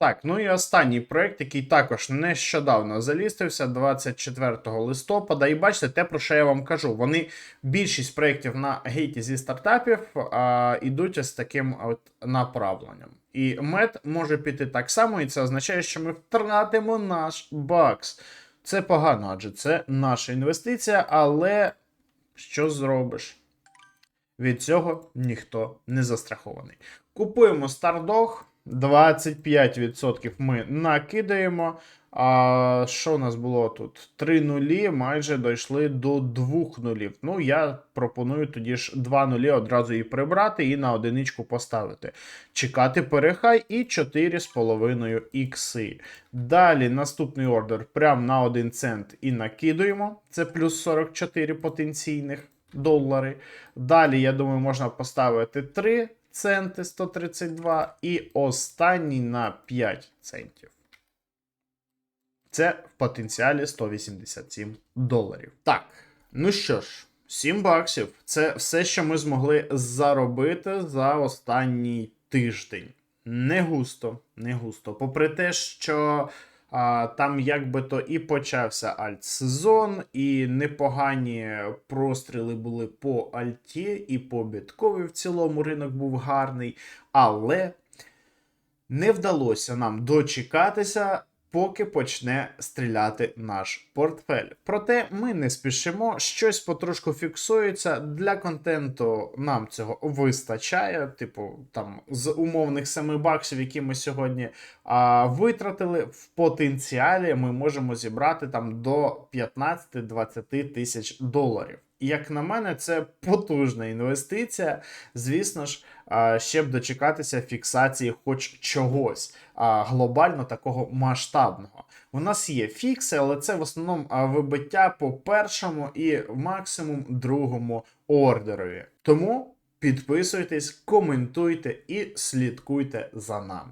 Так, ну і останній проект, який також нещодавно залістився 24 листопада. І бачите, те, про що я вам кажу. Вони більшість проєктів на гейті зі стартапів а, ідуть ось таким от направленням. І мед може піти так само, і це означає, що ми втратимо наш бакс. Це погано, адже це наша інвестиція, але що зробиш? Від цього ніхто не застрахований. Купуємо Stardog, 25% ми накидаємо. А що у нас було тут? Три нулі майже дійшли до двох нулів. Ну, я пропоную тоді ж два нулі одразу і прибрати, і на одиничку поставити. Чекати перехай і 4,5 ікси. Далі наступний ордер прямо на 1 цент і накидуємо. Це плюс 44 потенційних долари. Далі, я думаю, можна поставити 3 центи 132 і останній на 5 центів. Це в потенціалі 187 доларів. Так, ну що ж, 7 баксів це все, що ми змогли заробити за останній тиждень. Не густо, не густо. Попри те, що а, там якби то і почався альт-сезон, і непогані простріли були по альті, і по біткові в цілому ринок був гарний, але не вдалося нам дочекатися, поки почне стріляти наш портфель. Проте ми не спішимо, щось потрошку фіксується. Для контенту нам цього вистачає. Типу, там з умовних 7 баксів, які ми сьогодні а, витратили, в потенціалі ми можемо зібрати там до 15-20 тисяч доларів. Як на мене, це потужна інвестиція. Звісно ж, ще б дочекатися фіксації хоч чогось глобально такого масштабного. У нас є фікси, але це в основному вибиття по першому і максимум другому ордерові. Тому підписуйтесь, коментуйте і слідкуйте за нами.